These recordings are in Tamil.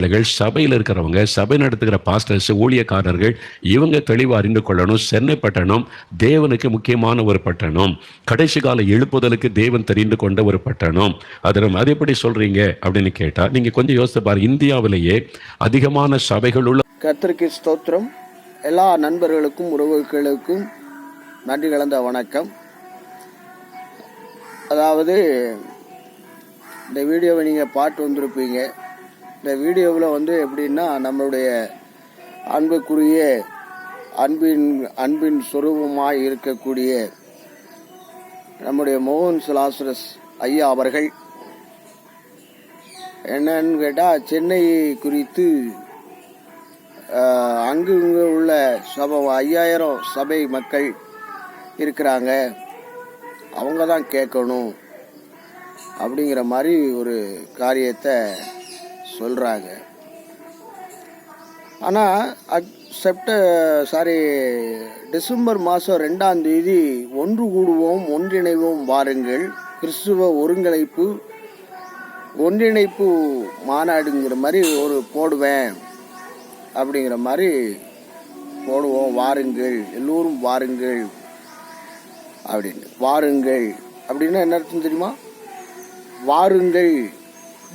பிள்ளைகள் சபையில் இருக்கிறவங்க சபை நடத்துகிற பாஸ்டர்ஸ் ஊழியக்காரர்கள் இவங்க தெளிவாக அறிந்து கொள்ளணும் சென்னை பட்டணம் தேவனுக்கு முக்கியமான ஒரு பட்டணம். கடைசி கால எழுப்புதலுக்கு தேவன் தெரிந்து கொண்ட ஒரு பட்டணம். அது நம்ம அது எப்படி சொல்றீங்க அப்படின்னு கேட்டா நீங்க கொஞ்சம் யோசித்து பாருங்க. இந்தியாவிலேயே அதிகமான சபைகள் உள்ள கர்த்தருக்கு ஸ்தோத்திரம். எல்லா நண்பர்களுக்கும் உறவுகளுக்கும் நன்றி கலந்த வணக்கம். அதாவது இந்த வீடியோவை நீங்கள் பார்த்து வந்திருப்பீங்க. இந்த வீடியோவில் வந்து எப்படின்னா நம்மளுடைய அன்புக்குரிய அன்பின் அன்பின் சுரூபமாக இருக்கக்கூடிய நம்முடைய மோகன் சுலாசரஸ் ஐயா அவர்கள். என்னன்னு கேட்டால் சென்னை குறித்து அங்கு இங்கு உள்ள சபை ஐயாயிரம் சபை மக்கள் இருக்கிறாங்க. அவங்க தான் கேட்கணும் அப்படிங்கிற மாதிரி ஒரு காரியத்தை சொல்கிறாங்க ஆனால் செப்ட சாரி டிசம்பர் மாதம் ரெண்டாம் தேதி ஒன்று கூடுவோம் ஒன்றிணைவோம் வாருங்கள். கிறிஸ்துவ ஒருங்கிணைப்பு ஒன்றிணைப்பு மாநாடுங்கிற மாதிரி ஒரு போடுவேன். அப்படிங்கிற மாதிரி போடுவோம் வாருங்கள். எல்லோரும் வாருங்கள். அப்படின்னு வாருங்கள். அப்படின்னா என்ன அர்த்தம் தெரியுமா? வாருங்கள்.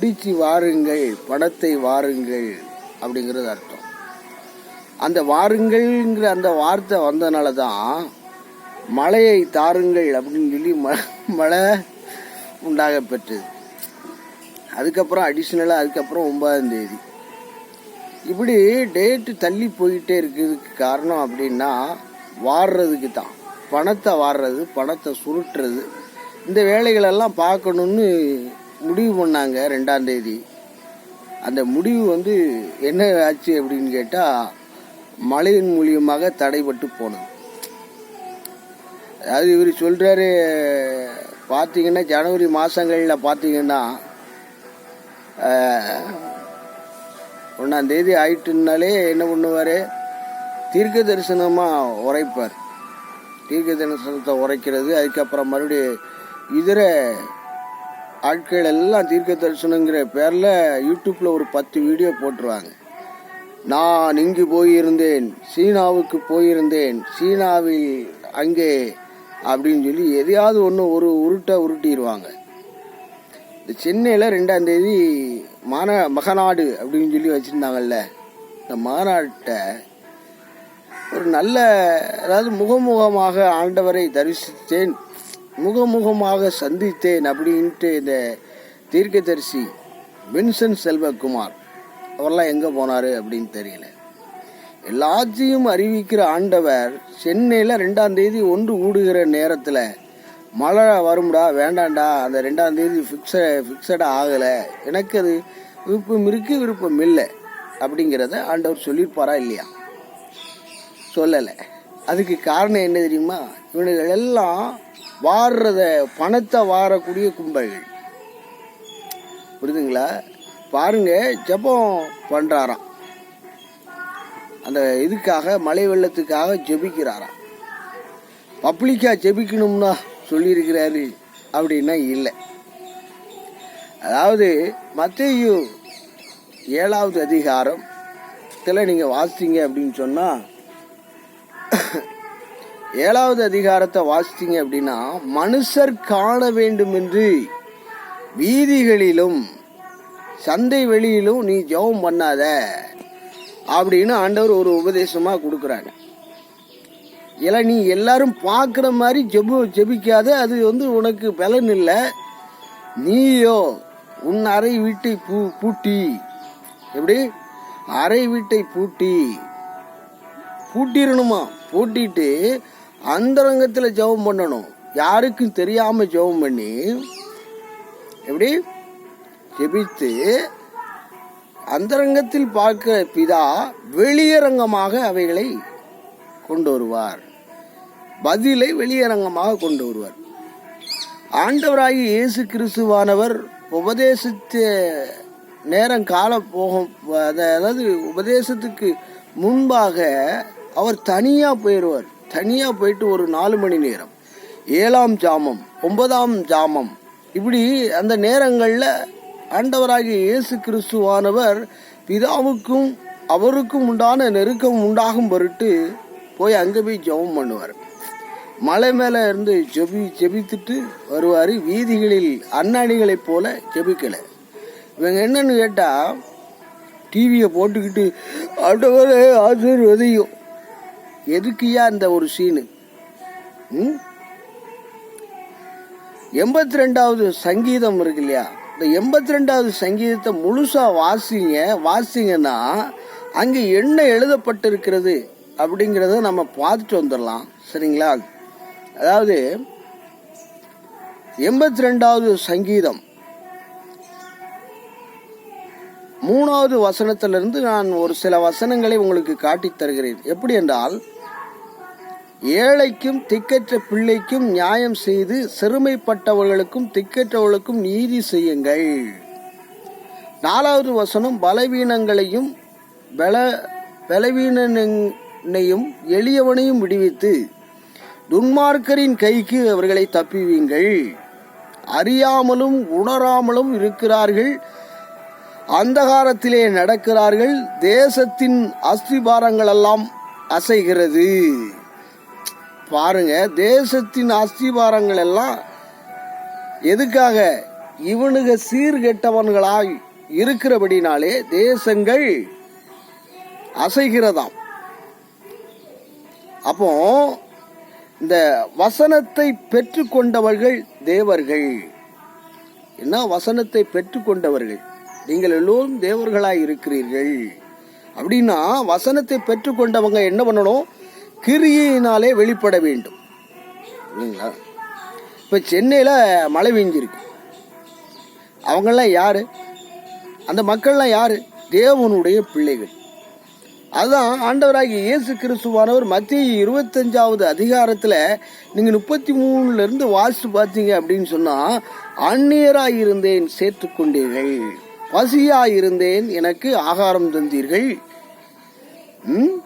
பிடிச்சி வாருங்கள் பணத்தை வாருங்கள் அப்படிங்கிறது அர்த்தம். அந்த வாருங்கள்ங்கிற அந்த வார்த்தை வந்தனால தான் மழையை தாருங்கள் அப்படின்னு சொல்லி ம- மழை உண்டாக பெற்றது. அதுக்கப்புறம் அடிஷ்னலாக அதுக்கப்புறம் ஒன்பதாம் தேதி. இப்படி டேட்டு தள்ளி போயிட்டே இருக்கிறதுக்கு காரணம் அப்படின்னா வாடுறதுக்கு தான். பணத்தை வாடுறது பணத்தை சுருட்டுறது இந்த வேலைகளெல்லாம் பார்க்கணுன்னு முடிவு பண்ணாங்க ரெண்டாம் தேதி. அந்த முடிவு வந்து என்ன ஆச்சு அப்படின்னு கேட்டால் மழையின் மூலியமாக தடைபட்டு போனது. அதாவது இவர் சொல்கிறாரு பார்த்தீங்கன்னா ஜனவரி மாதங்களில் பார்த்தீங்கன்னா ஒன்றாந்தேதி ஆயிட்டுனாலே என்ன பண்ணுவார்? தீர்க்க தரிசனமாக உரைப்பார். தீர்க்க தரிசனத்தை உரைக்கிறது அதுக்கப்புறம் மறுபடியும் இதர ஆட்கள் எல்லாம் தீர்க்க தரிசனங்கிற பேரில் யூடியூப்பில் ஒரு பத்து வீடியோ போட்டுருவாங்க. நான் இங்கு போயிருந்தேன் சீனாவுக்கு போயிருந்தேன் சீனாவில் அங்கே அப்படின்னு சொல்லி எதையாவது ஒன்று ஒரு உருட்டை உருட்டிடுவாங்க இந்த சென்னையில் ரெண்டாம் தேதி மாநா மகநாடு அப்படின்னு சொல்லி வச்சுருந்தாங்கல்ல இந்த மாநாட்டை ஒரு நல்ல அதாவது முகமுகமாக ஆண்டவரை தரிசித்தேன். முகமுகமாக சந்தித்தேன் அப்படின்ட்டு இந்த தீர்க்கதரிசி வின்சன் செல்வகுமார். அவரெல்லாம் எங்கே போனார் அப்படின்னு தெரியல. எல்லாத்தையும் அறிவிக்கிற ஆண்டவர் சென்னையில் ரெண்டாம் தேதி ஒன்று ஊடுகிற நேரத்தில் மழை வரும்டா வேண்டாம்டா அந்த ரெண்டாம் தேதி ஃபிக்ஸ ஃபிக்ஸடாக ஆகலை. எனக்கு அது விருப்பம் இருக்கு விருப்பம் இல்லை அப்படிங்கிறத ஆண்டவர் சொல்லியிருப்பாரா இல்லையா? சொல்லலை. அதுக்கு காரணம் என்ன தெரியுமா? இவனுகள் எல்லாம் வாடுறத பணத்தை வாரக்கூடிய கும்பல்கள் புரியுதுங்களா? பாருங்க ஜெபம் பண்ணுறாராம் அந்த இதுக்காக மழை வெள்ளத்துக்காக ஜெபிக்கிறாராம். பப்ளிக்காக ஜெபிக்கணும்னா சொல்லியிருக்கிறாரு அப்படின்னா இல்லை. அதாவது மத்தையு ஏழாவது அதிகாரம் இதில் நீங்கள் வாசித்தீங்க அப்படின்னு சொன்னால் ஏழாவது அதிகாரத்தை வாசித்தீங்க அப்படின்னா மனுஷர் காண வேண்டும் என்று வீதிகளிலும் சந்தை வெளியிலும் நீ ஜெபம் பண்ணாத அப்படின்னு ஆண்டவர் ஒரு உபதேசமாக கொடுக்குறாங்க. இல்லை நீ எல்லாரும் பார்க்குற மாதிரி ஜெபு ஜெபிக்காத அது வந்து உனக்கு பலன் இல்லை. நீயோ உன் அறை வீட்டை பூ பூட்டி. எப்படி? அறை வீட்டை பூட்டி. பூட்டிடணுமா பூட்டிட்டு அந்தரங்கத்தில் ஜெபம் பண்ணணும். யாருக்கும் தெரியாம ஜெபம் பண்ணி எப்படி? ஜெபித்து அந்தரங்கத்தில் பார்க்க பிதா வெளியரங்கமாக அவைகளை கொண்டு வருவார். பதிலை வெளியரங்கமாக கொண்டு வருவார். ஆண்டவராகி இயேசு கிறிஸ்துவானவர் உபதேசித்த நேரம் காலம் போகும் அதாவது உபதேசத்துக்கு முன்பாக அவர் தனியாக போயிடுவார் தனியாக போயிட்டு ஒரு நாலு மணி நேரம். ஏழாம் ஜாமம் ஒன்பதாம் ஜாமம். இப்படி அந்த நேரங்களில் ஆண்டவராகிய இயேசு கிறிஸ்துவானவர் பிதாவுக்கும் அவருக்கும் உண்டான நெருக்கம் உண்டாகும் பொருட்டு போய் அங்கே போய் ஜெபம் பண்ணுவார். மலை மேலே இருந்து ஜெபி ஜெபித்துட்டு வருவார். வீதிகளில் அண்ணாடிகளைப் போல ஜெபிக்கலை. இவங்க என்னன்னு கேட்டால் டிவியை போட்டுக்கிட்டு ஆண்டவரே ஆசீர்வதியும். எதுக்குயா இந்த ஒரு சீனு எண்பத்தி ரெண்டாவது சங்கீதம் இருக்கு இல்லையா? இந்த எண்பத்தி ரெண்டாவது சங்கீதத்தை முழுசா வாசிங்க வாசிங்கன்னா அங்கே என்ன எழுதப்பட்டிருக்கிறது அப்படிங்கிறத நம்ம பார்த்துட்டு வந்துடலாம். சரிங்களா? அதாவது எண்பத்தி ரெண்டாவது சங்கீதம். மூணாவது வசனத்திலிருந்து நான் ஒரு சில வசனங்களை உங்களுக்கு காட்டித் தருகிறேன். எப்படி என்றால் ஏழைக்கும் திக்கற்ற பிள்ளைக்கும் நியாயம் செய்து சிறுமைப்பட்டவர்களுக்கும் திக்கற்றவர்களுக்கும் நீதி செய்யுங்கள். நாலாவது வசனம் பலவீனங்களையும் பல பலவீனனையும் எளியவனையும் விடுவித்து துன்மார்க்கரின் கைக்கு அவர்களை தப்புவீங்கள். அறியாமலும் உணராமலும் இருக்கிறார்கள் அந்தகாரத்திலே நடக்கிறார்கள் தேசத்தின் அஸ்திபாரங்களெல்லாம் அசைகிறது. பாருங்க தேசத்தின் அஸ்திபாரங்கள் எல்லாம் எதுக்காக? இவனுக சீர்கெட்டவன்களாய் இருக்கிறபடினாலே தேசங்கள் அசைகிறதாம். அப்போ இந்த வசனத்தை பெற்றுக்கொண்டவர்கள் தேவர்கள். என்ன வசனத்தை பெற்றுக்கொண்டவர்கள்? நீங்கள் எல்லோரும் தேவர்களாய் இருக்கிறீர்கள் அப்படின்னா வசனத்தை பெற்றுக்கொண்டவங்க என்ன பண்ணணும்? கிரியினாலே வெளிப்பட வேண்டும். இல்லைங்களா இப்போ சென்னையில் மழை பெஞ்சிருக்கு அவங்கெல்லாம் யார்? அந்த மக்கள்லாம் யார்? தேவனுடைய பிள்ளைகள். அதுதான் ஆண்டவராகிய இயேசு கிறிஸ்துவானவர் மத்திய இருபத்தஞ்சாவது அதிகாரத்தில் நீங்கள் முப்பத்தி மூணுலேருந்து வாசித்து பார்த்தீங்க அப்படின்னு சொன்னால் அந்நியராக இருந்தேன் சேர்த்து கொண்டீர்கள் பசியாக இருந்தேன் எனக்கு ஆகாரம் தந்தீர்கள். ம்?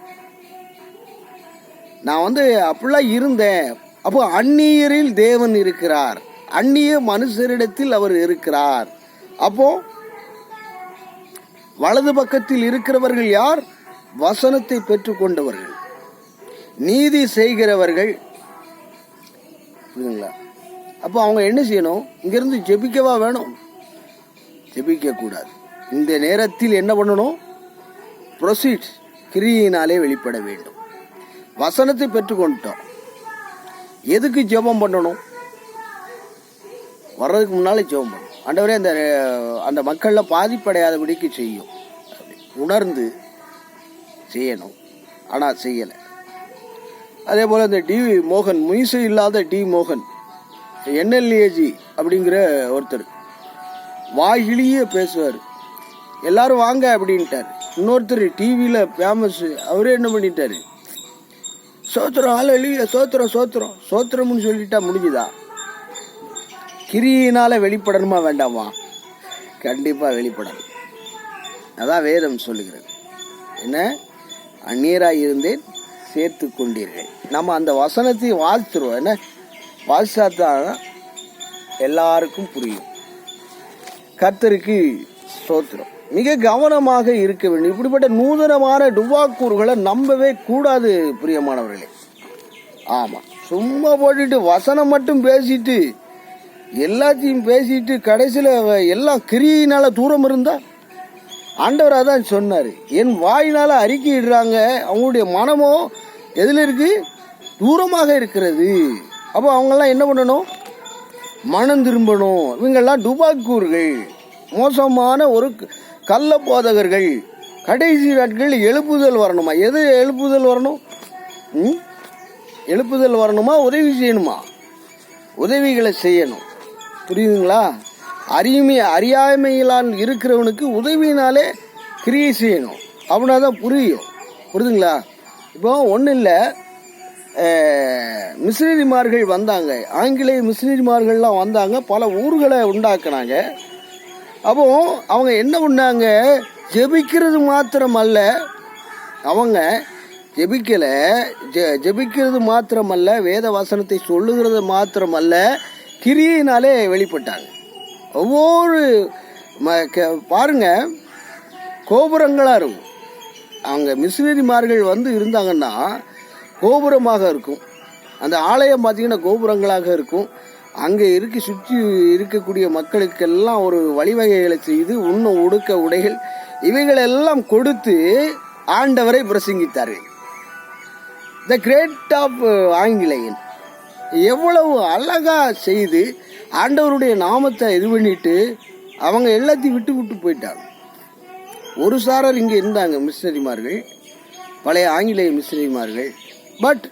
நான் வந்து அப்படிலாம் இருந்தேன். அப்போ அந்நியரில் தேவன் இருக்கிறார். அந்நிய மனுஷரிடத்தில் அவர் இருக்கிறார். அப்போ வலது பக்கத்தில் இருக்கிறவர்கள் யார்? வசனத்தை பெற்றுக்கொண்டவர்கள். நீதி செய்கிறவர்கள். புரியுதுங்களா? அப்போ அவங்க என்ன செய்யணும்? இங்கிருந்து ஜெபிக்கவா வேணும்? ஜெபிக்க கூடாது இந்த நேரத்தில் என்ன பண்ணணும்? ப்ரொசீட் கிரியினாலே வெளிப்பட வேண்டும். வசனத்தை பெற்றுக்கொண்டோம் எதுக்கு ஜெபம் பண்ணணும்? வர்றதுக்கு முன்னாலே ஜெபம் பண்ணணும். ஆண்டவரே அந்த அந்த மக்களில் பாதிப்படையாதபடிக்கு செய்யும். அப்படி உணர்ந்து செய்யணும். ஆனால் செய்யலை. அதே போல் இந்த டி மோகன் முயசு இல்லாத டி மோகன் என்எல்ஏஜி அப்படிங்கிற ஒருத்தர் வாயிலேயே பேசுவார். எல்லாரும் வாங்க அப்படின்ட்டார். இன்னொருத்தர் டிவியில் ஃபேமஸ் அவரே என்ன பண்ணிட்டாரு? சோத்திரம் ஆள் சோத்திரம் சோத்திரம். சோத்திரம்னு சொல்லிட்டா முடிஞ்சுதா? கிரியினால வெளிப்படணுமா வேண்டாமா? கண்டிப்பாக வெளிப்படணும். அதான் வேதம் சொல்லுகிறது. என்ன? அந்நீராக இருந்தேன் சேர்த்து கொண்டீர்கள். நம்ம அந்த வசனத்தை வாழ்த்துருவோம் என்ன? வாசித்தா தான் எல்லாருக்கும் புரியும். கர்த்தருக்கு சோத்திரம். மிக கவனமாக இருக்க வேண்டும். இப்படிப்பட்ட நூதனமான டுவாக்கூறுகளை நம்பவே கூடாது பிரியமானவர்களே. ஆமாம் சும்மா போட்டுட்டு வசனம் மட்டும் பேசிட்டு எல்லாத்தையும் பேசிட்டு கடைசியில் எல்லாம் கிரியினால தூரம் இருந்தா? ஆண்டவர் அதான் சொன்னார். என் வாயினால் அறிக்கையிடுறாங்க அவங்களுடைய மனமோ எதில் இருக்கு? தூரமாக இருக்கிறது. அப்போ அவங்கெல்லாம் என்ன பண்ணணும்? மனம் திரும்பணும். இவங்கெல்லாம் டுபாக்கூர்கள் மோசமான ஒரு கள்ள போதகர்கள் கடைசி நாட்கள் எழுப்புதல் வரணுமா? எது எழுப்புதல் வரணும்? ம்? எழுப்புதல் வரணுமா? உதவி செய்யணுமா? உதவிகளை செய்யணும். புரியுதுங்களா? அறியுமை அறியாமையிலான் இருக்கிறவனுக்கு உதவினாலே கிரியை செய்யணும். அப்படின்னா தான் புரியும். புரியுதுங்களா இப்போ ஒன்றும் இல்லை மிஷினரிமார்கள் வந்தாங்க. ஆங்கிலேய மிஷினரிமார்கள்லாம் வந்தாங்க. பல ஊர்களை உண்டாக்குனாங்க. அப்போ அவங்க என்ன பண்ணாங்க? ஜெபிக்கிறது மாத்திரம் அல்ல அவங்க ஜெபிக்கலை. ஜெ ஜெபிக்கிறது மாத்திரமல்ல. வேத வசனத்தை சொல்லுகிறது மாத்திரமல்ல. கிரியினாலே வெளிப்பட்டாங்க. ஒவ்வொரு ம க- பாருங்க. கோபுரங்களாக இருக்கும். அங்கே மிஷினரிமார்கள் வந்து இருந்தாங்கன்னா கோபுரமாக இருக்கும். அந்த ஆலயம் பார்த்தீங்கன்னா கோபுரங்களாக இருக்கும். அங்கே இருக்க சுற்றி இருக்கக்கூடிய மக்களுக்கெல்லாம் ஒரு வழிவகைகளை செய்து உண்ண உடுக்க உடைகள் இவைகளெல்லாம் கொடுத்து ஆண்டவரை பிரசங்கித்தார்கள் த கிரேட் ஆஃப் ஆங்கிலேயன் எவ்வளவு அழகா செய்து ஆண்டவருடைய நாமத்தை இது பண்ணிட்டு அவங்க எல்லாத்தையும் விட்டு விட்டு போயிட்டாங்க. ஒரு சாரர் இங்கே இருந்தாங்க மிஷினரிமார்கள். பழைய ஆங்கிலேய மிஷினரிமார்கள். பட்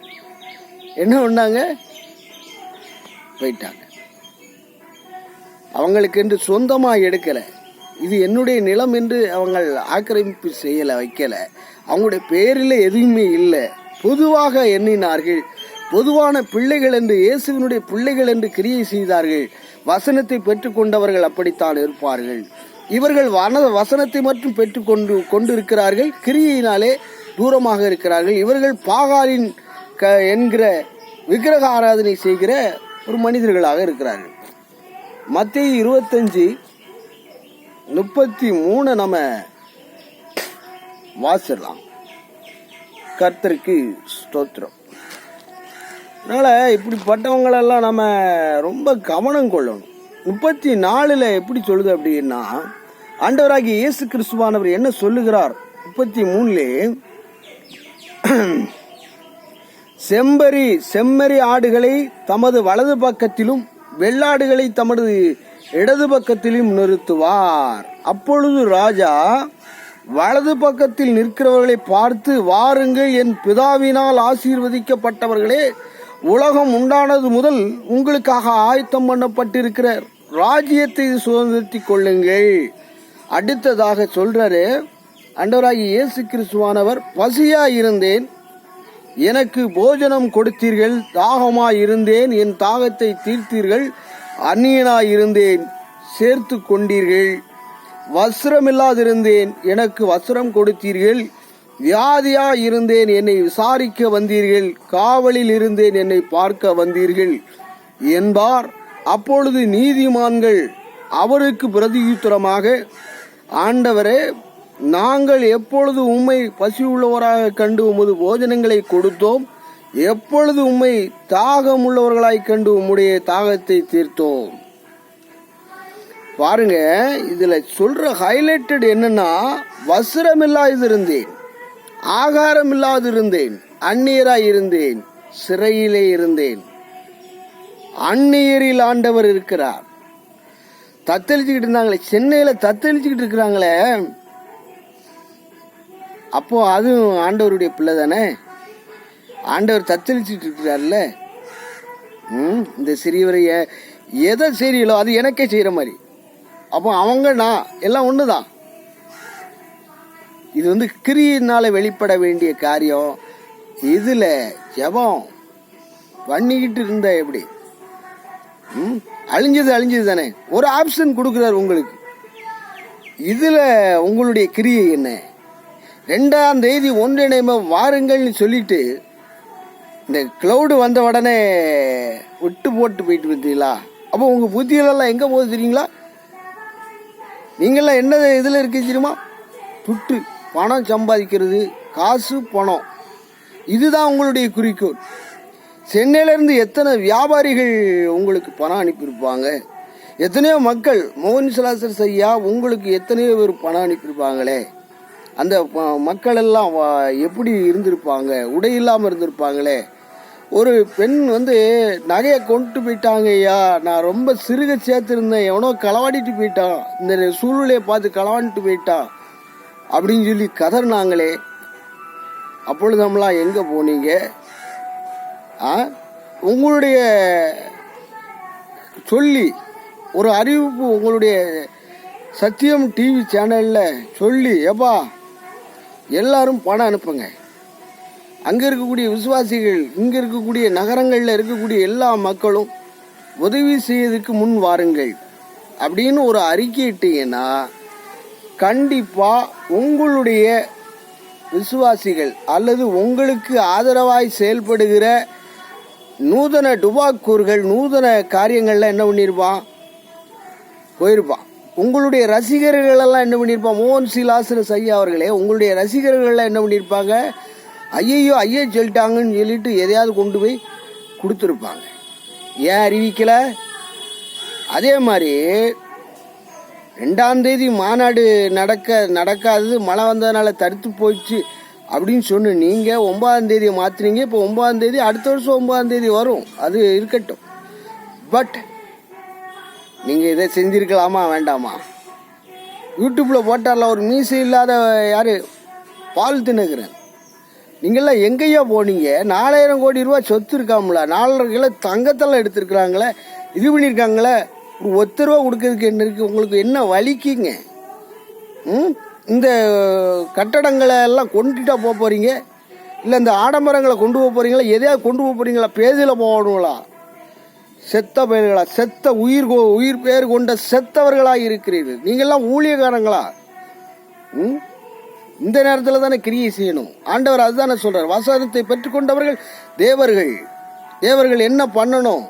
என்ன பண்ணாங்க? போயிட்டாங்க. அவங்களுக்கு என்று சொந்தமாக எடுக்கலை. இது என்னுடைய நிலம் என்று அவங்கள் ஆக்கிரமிப்பு செய்யலை வைக்கலை. அவங்களுடைய பேரில் எதுவுமே இல்லை. பொதுவாக எண்ணினார்கள் பொதுவான பிள்ளைகள் என்று இயேசுவினுடைய பிள்ளைகள் என்று கிரியை செய்தார்கள். வசனத்தை பெற்றுக்கொண்டவர்கள் அப்படித்தான் இருப்பார்கள். இவர்கள் வன வசனத்தை மட்டும் பெற்றுக்கொண்டு கொண்டிருக்கிறார்கள் கிரியையினாலே தூரமாக இருக்கிறார்கள். இவர்கள் பாகாலின் க என்கிற விக்கிரக ஆராதனை செய்கிற ஒரு மனிதர்களாக இருக்கிறார்கள். மத்திய இருபத்தஞ்சி முப்பத்தி மூணு நம்ம வாசிடலாம். கர்த்தருக்கு ஸ்தோத்திரம். அதனால் இப்படிப்பட்டவங்களெல்லாம் நம்ம ரொம்ப கவனம் கொள்ளணும். முப்பத்தி நாலில் எப்படி சொல்லுது அப்படின்னா ஆண்டவராகிய இயேசு கிறிஸ்துவானவர் என்ன சொல்லுகிறார்? முப்பத்தி மூணுலே செம்பரி செம்மறி ஆடுகளை தமது வலது பக்கத்திலும் வெள்ளாடுகளை தமது இடது பக்கத்திலும் நிறுத்துவார். அப்பொழுது ராஜா வலது பக்கத்தில் நிற்கிறவர்களை பார்த்து வாருங்கள் என் பிதாவினால் ஆசீர்வதிக்கப்பட்டவர்களே உலகம் உண்டானது முதல் உங்களுக்காக ஆயத்தம் பண்ணப்பட்டிருக்கிற ராஜ்யத்தை சுதந்திரத்தி கொள்ளுங்கள். அடுத்ததாக சொல்றாரு அண்டவராகி இயேசு கிறிஸ்துவானவர் பசியா இருந்தேன் எனக்கு போஜனம் கொடுத்தீர்கள் தாகமாய் இருந்தேன் என் தாகத்தை தீர்த்தீர்கள் அந்நியனாயிருந்தேன் சேர்த்து கொண்டீர்கள். வஸ்திரமில்லாதிருந்தேன் எனக்கு வஸ்திரம் கொடுத்தீர்கள். வியாதியா இருந்தேன் என்னை விசாரிக்க வந்தீர்கள். காவலில் இருந்தேன் என்னை பார்க்க வந்தீர்கள். என்பார். அப்பொழுது நீதிமான்கள் அவருக்கு பிரதியுத்தரமாக ஆண்டவரே நாங்கள் எப்பொழுது உம்மை பசியுள்ளவராக கண்டு உமது போஜனங்களை கொடுத்தோம் எப்பொழுது உம்மை தாகம் உள்ளவர்களாய் கண்டு உம்முடைய தாகத்தை தீர்த்தோம். பாருங்க இதுல சொல்ற ஹைலைட்டட் என்னன்னா வஸ்திரம் இருந்தேன் ஆகாரம் இல்லாதிருந்தேன் அந்நியராய் இருந்தேன் சிறையிலே இருந்தேன். அந்நியரில் ஆண்டவர் இருக்கிறார். தத்தளிச்சுக்கிட்டு இருந்தாங்களே சென்னையில தத்தளிச்சுக்கிட்டு இருக்கிறாங்களே அப்போ அதுவும் ஆண்டவருடைய பிள்ளை தானே? ஆண்டவர் தத்தளிச்சுட்டு இருக்கிறார்ல ம் இந்த சிறியவரை எதை செய்யலோ அது எனக்கே செய்கிற மாதிரி. அப்போ அவங்க நான் எல்லாம் ஒன்று தான் இது வந்து கிரியினால வெளிப்பட வேண்டிய காரியம். இதில் ஜெபம் பண்ணிக்கிட்டு இருந்தா எப்படி? ம் அழிஞ்சது அழிஞ்சது தானே? ஒரு ஆப்ஷன் கொடுக்குறாரு உங்களுக்கு. இதில் உங்களுடைய கிரியை என்ன? ரெண்டாம் தேதி ஒன்றிணைம வாருங்கள்னு சொல்லிட்டு இந்த க்ளவுடு வந்த உடனே விட்டு போட்டு போயிட்டு பார்த்தீங்களா அப்போ உங்கள் புத்திகளெல்லாம் எங்கே போகுது தெரியுங்களா? நீங்களாம் என்ன இதில் இருக்கு தெரியுமா? துட்டு பணம் சம்பாதிக்கிறது காசு பணம். இதுதான் உங்களுடைய குறிக்கோள். சென்னையிலேருந்து எத்தனை வியாபாரிகள் உங்களுக்கு பணம் அனுப்பியிருப்பாங்க? எத்தனையோ மக்கள் மோகன் சலாசர் ஐயா உங்களுக்கு எத்தனையோ பேர் பணம் அனுப்பியிருப்பாங்களே? அந்த மக்கள் எல்லாம் வா- எப்படி இருந்திருப்பாங்க? உடை இல்லாமல் இருந்திருப்பாங்களே. ஒரு பெண் வந்து நகையை கொண்டு போயிட்டாங்க ஐயா. நான் ரொம்ப சிறுக சேர்த்துருந்தேன். எவனோ களவாடிட்டு போயிட்டான். இந்த சூழ்நிலையை பார்த்து களவாடிட்டு போயிட்டான். அப்படின்னு சொல்லி கதறினாங்களே. அப்பொழுது நம்மளாம் எங்கே போனீங்க? ஆ? உங்களுடைய சொல்லி ஒரு அறிவிப்பு உங்களுடைய சத்தியம் டிவி சேனலில் சொல்லி எப்பா எல்லாரும் பணம் அனுப்புங்க. அங்கே இருக்கக்கூடிய விசுவாசிகள் இங்கே இருக்கக்கூடிய நகரங்களில் இருக்கக்கூடிய எல்லா மக்களும் உதவி செய்யறதுக்கு முன் வாருங்கள். அப்படின்னு ஒரு அறிக்கையிட்டீங்கன்னா கண்டிப்பாக உங்களுடைய விசுவாசிகள் அல்லது உங்களுக்கு ஆதரவாய் செயல்படுகிற நூதன டுபாக்கூர்கள் நூதன காரியங்களில் என்ன பண்ணியிருப்பான் போயிருப்பான். உங்களுடைய ரசிகர்கள் எல்லாம் என்ன பண்ணியிருப்பாங்க மோகன் சி சையா அவர்களே உங்களுடைய ரசிகர்கள் எல்லாம் என்ன பண்ணியிருப்பாங்க? ஐயையோ ஐயா சொல்லிட்டாங்கன்னு சொல்லிட்டு எதையாவது கொண்டு போய் கொடுத்துருப்பாங்க. ஏன் அறிவிக்கல? அதே மாதிரி ரெண்டாம் தேதி மாநாடு நடக்க நடக்காதது மழை வந்ததுனால தடுத்து போயிடுச்சு அப்படின்னு சொன்ன நீங்கள் ஒன்பதாம் தேதியை மாற்றுறீங்க இப்போ ஒன்பதாம் தேதி அடுத்த வருஷம் ஒன்பதாம் தேதி வரும். அது இருக்கட்டும். பட் நீங்கள் இதை செஞ்சுருக்கலாமா? வேண்டாமா? யூடியூப்பில் போட்டார்ல ஒரு மீசு இல்லாத யார்? பால் தின்னுக்குறேன் நீங்கள்லாம் எங்கேயா போனீங்க. நாலாயிரம் கோடி ரூபா சொத்து இருக்காமல. நாலரை கிலோ தங்கத்தெல்லாம் எடுத்திருக்கிறாங்களே. இது பண்ணியிருக்காங்களே. ஒரு ஒத்த ரூபா கொடுக்கறதுக்கு என்ன இருக்குது உங்களுக்கு என்ன வலிக்குங்க? ம்? இந்த கட்டடங்களை எல்லாம் கொண்டுட்டா போக போகிறீங்க இல்லை இந்த ஆடம்பரங்களை கொண்டு போக போகிறீங்களா எதையாவது கொண்டு போக போகிறீங்களா பேதியில் போகணுங்களா செத்த பயல்களா? செத்த உயிர் உயிர் பேர் கொண்ட செத்தவர்களாக இருக்கிறீர்கள். நீங்கள்லாம் ஊழியக்காரங்களா? ம்? இந்த நேரத்தில் தானே கிரியை செய்யணும். ஆண்டவர் அதுதானே சொல்றார். வசனத்தை பெற்றுக்கொண்டவர்கள் தேவர்கள். தேவர்கள் என்ன பண்ணணும்?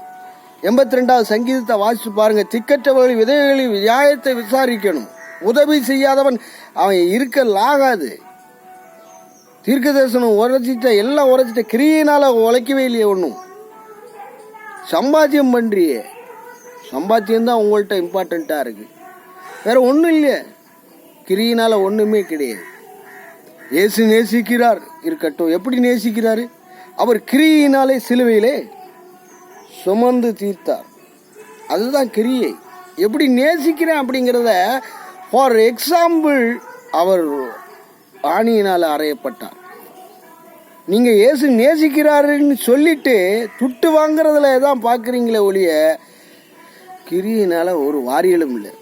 எண்பத்தி ரெண்டாவது சங்கீதத்தை வாசித்து பாருங்க. திக்கற்றவர்கள் விதைகளின் நியாயத்தை விசாரிக்கணும். உதவி செய்யாதவன் அவன் இருக்கலாகாது. தீர்க்க தரிசனம் உரைச்சிட்ட எல்லாம் உரைச்சிட்ட கிரியினால உழைக்கவே இல்லையே ஒன்றும் சம்பாத்தியம் பண்ணுறியே சம்பாத்தியம் தான் உங்கள்கிட்ட இம்பார்ட்டண்ட்டாக இருக்குது வேறு ஒன்றும் இல்லையே. கிரியினால் ஒன்றுமே கிடையாது. இயேசு நேசிக்கிறார் இருக்கட்டும். எப்படி நேசிக்கிறார்? அவர் கிரியினாலே சிலுவையிலே சுமந்து தீர்த்தார். அதுதான் கிரியை. எப்படி நேசிக்கிறேன் அப்படிங்கிறத ஃபார் எக்ஸாம்பிள் அவர் ஆணியினால் அறையப்பட்டார். நீங்கள் இயேசு நேசிக்கிறாருன்னு சொல்லிட்டு துட்டு வாங்குறதுல தான் பார்க்குறீங்களே ஒழிய கிரியினால் ஒரு வாரியலும் இல்லை.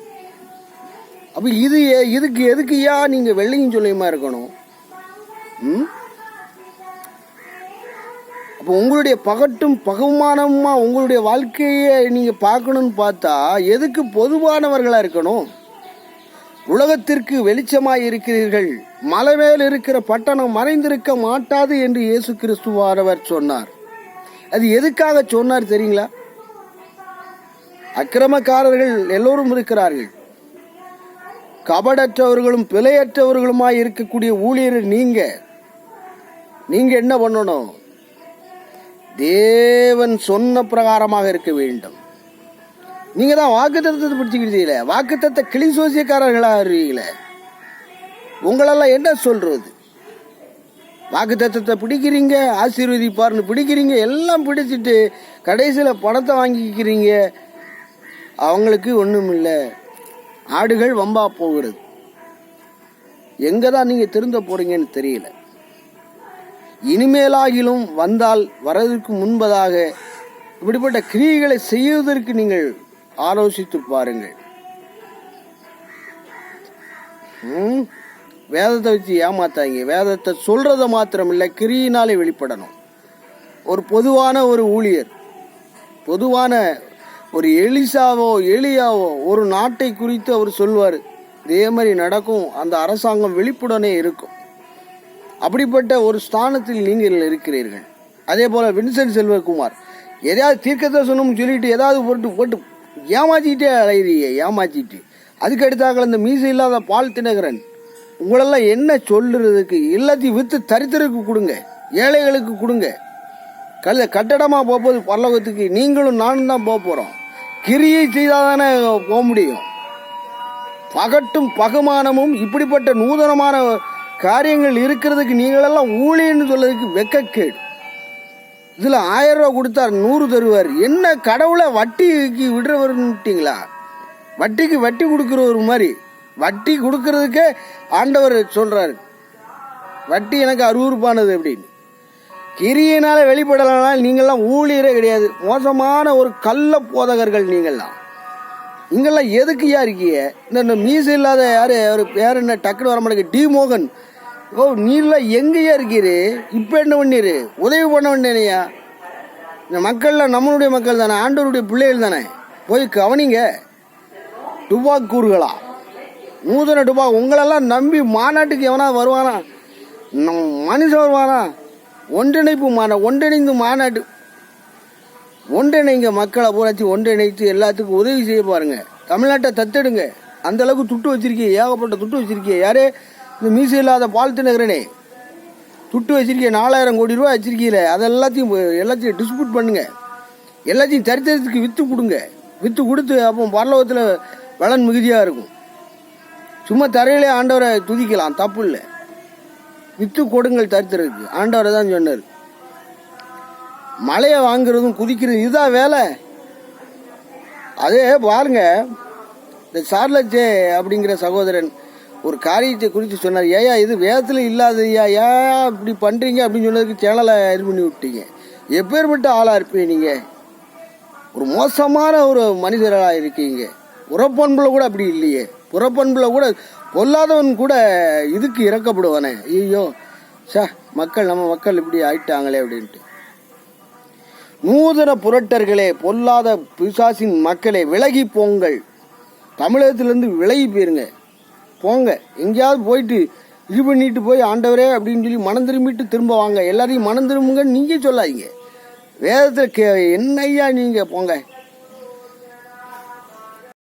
அப்போ இது எ- இதுக்கு எதுக்கு ஏன் நீங்கள் வெள்ளையும் சொல்லியுமா இருக்கணும்? ம்? அப்போ உங்களுடைய பகட்டும் பகுமானமாக உங்களுடைய வாழ்க்கையை நீங்கள் பார்க்கணுன்னு பார்த்தா எதுக்கு பொதுவானவர்களாக இருக்கணும்? உலகத்திற்கு வெளிச்சமாய் இருக்கிறீர்கள் மலை மேல் இருக்கிற பட்டணம் மறைந்திருக்க மாட்டாது என்று இயேசு கிறிஸ்துவானவர் சொன்னார். அது எதுக்காக சொன்னார் தெரியுங்களா? அக்கிரமக்காரர்கள் எல்லோரும் இருக்கிறார்கள். கபடற்றவர்களும் பிழையற்றவர்களுமாய் இருக்கக்கூடிய ஊழியர் நீங்க. நீங்க என்ன பண்ணணும்? தேவன் சொன்ன பிரகாரமாக இருக்க வேண்டும். நீங்க தான் வாக்கு தத்துவத்தை பிடிச்சிக்கிட்டீங்களே வாக்கு தத்த கிளி சோசியக்காரர்களாக இருக்கீங்களே? உங்களெல்லாம் என்ன சொல்றது? வாக்கு தத்துவத்தை பிடிக்கிறீங்க ஆசீர்வதிப்பார்னு பிடிக்கிறீங்க எல்லாம் பிடிச்சிட்டு கடைசியில் பணத்தை வாங்கிக்கிறீங்க. அவங்களுக்கு ஒன்றும் இல்லை. ஆடுகள் வம்பா போகிறது. எங்கே தான் நீங்கள் திருந்த போகிறீங்கன்னு தெரியல. இனிமேலாகிலும் வந்தால் வரதற்கு முன்பதாக இப்படிப்பட்ட கிரியைகளை செய்வதற்கு நீங்கள் ஆலோசித்து பாருங்கள். ம்? வேதத்தை வச்சு ஏமாத்தாங்க வேதத்தை சொல்கிறத மாத்திரம் இல்லை கிரியினாலே வெளிப்படணும். ஒரு பொதுவான ஒரு ஊழியர் பொதுவான ஒரு எலிசாவோ எலியாவோ ஒரு நாட்டை குறித்து அவர் சொல்வார். இதே மாதிரி நடக்கும். அந்த அரசாங்கம் வெளிப்புடனே இருக்கும். அப்படிப்பட்ட ஒரு ஸ்தானத்தில் நீங்கள் இருக்கிறீர்கள். அதே போல் வின்சென்ட் செல்வகுமார் எதையாவது தீர்க்கத்தை சொன்னோம்னு சொல்லிட்டு ஏதாவது போட்டு போட்டு ஏமாற்றிக்கிட்டே அலையிறீங்க ஏமாற்றிட்டு அதுக்கு அடுத்தாக்கள் இந்த மீசை இல்லாத பால் தினகரன் உங்களெல்லாம் என்ன சொல்லுறதுக்கு? எல்லாத்தையும் விற்று தரித்தருக்கு கொடுங்க ஏழைகளுக்கு கொடுங்க. கல்ல கட்டடமாக போகும்போது பரலோகத்துக்கு நீங்களும் நானும் தான் போக போகிறோம் கிரியை செய்தால் தானே போக முடியும். பகட்டும் பகுமானமும் இப்படிப்பட்ட நூதனமான காரியங்கள் இருக்கிறதுக்கு நீங்களெல்லாம் ஊழியன்னு சொல்றதுக்கு வெக்கக்கேடு. இதில் ஆயிரம் ரூபா கொடுத்தார் நூறு தருவார். என்ன கடவுளை வட்டிக்கு விடுறவர்ன்ட்டீங்களா வட்டிக்கு வட்டி கொடுக்குறவர் மாதிரி. வட்டி கொடுக்கறதுக்கே ஆண்டவர் சொல்றாரு. வட்டி எனக்கு அருவறுப்பானது அப்படின்னு. கிரியினால வெளிப்படலாம் நீங்கள்லாம் ஊழியரே கிடையாது. மோசமான ஒரு கள்ள போதகர்கள் நீங்கள்லாம். நீங்கள்லாம் எதுக்குயா இருக்கீங்க? இந்த மீசு இல்லாத யாரு? யார் பேர் என்ன? டக்குனு வர மாட்டேங்க டி மோகன். ஓ நீலாம் எங்கேயா இருக்கீரு? இப்போ என்ன பண்ணிரு? உதவி பண்ண வேண்டியா இந்த மக்கள்லாம் நம்மளுடைய மக்கள் தானே ஆண்டவருடைய பிள்ளைகள் தானே. போய் கவனிங்க. டுபாக்கூறுகளா நூதன டுபாக் உங்களெல்லாம் நம்பி மாநாட்டுக்கு எவனா வருவானா? நம் மனுஷன் வருவானா? ஒன்றிணைப்பு மாநா ஒன்றிணைந்து மாநாட்டு ஒன்றிணைங்க மக்களை பூராச்சு ஒன்றிணைத்து எல்லாத்துக்கும் உதவி செய்ய பாருங்க. தமிழ்நாட்டை தத்தெடுங்க. அந்த அளவுக்கு துட்டு வச்சிருக்கீங்க ஏகப்பட்ட துட்டு வச்சிருக்கீங்க யாரே? இந்த மீசு இல்லாத பால்த்து நகரனே. துட்டு வச்சிருக்கீங்க நாலாயிரம் கோடி ரூபா வச்சிருக்கீங்க அது எல்லாத்தையும் எல்லாத்தையும் டிஸ்பியூட் பண்ணுங்க. எல்லாத்தையும் தரித்திரத்துக்கு விற்று கொடுங்க. விற்று கொடுத்து அப்போ பரலோகத்தில் வளன் மிகுதியாக இருக்கும். சும்மா தரையிலே ஆண்டவரை துதிக்கலாம் தப்பு இல்லை. விற்று கொடுங்கள் தரித்திரத்துக்கு ஆண்டவரை தான் சொன்னார். மலையை வாங்குறதும் குதிக்கிறதும் இதுதான் வேலை. அதே பாருங்க இந்த சார்லஜே அப்படிங்கிற சகோதரன் ஒரு காரியத்தை குறித்து சொன்னார். ஏயா இது வேதத்தில் இல்லாத ஐயா ஏன் இப்படி பண்ணுறீங்க அப்படின்னு சொன்னதுக்கு சேனலை இது பண்ணி விட்டீங்க. எப்பேற்பட்ட ஆளாக இருப்பீங்க நீங்கள் ஒரு மோசமான ஒரு மனிதராக இருக்கீங்க. உறப்பண்பில் கூட அப்படி இல்லையே. புறப்பண்பில் கூட பொல்லாதவன் கூட இதுக்கு இறக்கப்படுவானே. ஐயோ சே மக்கள் நம்ம மக்கள் இப்படி ஆயிட்டாங்களே அப்படின்ட்டு. நூதன புரட்டர்களே பொல்லாத பிசாசின் மக்களே விலகி போங்கள். தமிழகத்திலேருந்து விலகி போயிருங்க. போங்க. எங்கேயாவது போயிட்டு இது பண்ணிட்டு போய் ஆண்டவரே அப்படின்னு சொல்லி மனம் திரும்பிட்டு திரும்ப வாங்க. எல்லாரையும் மனம் திரும்புங்க நீங்கள் சொல்லாதீங்க. வேதத்தில் கே என்ன ஐயா நீங்கள் போங்க.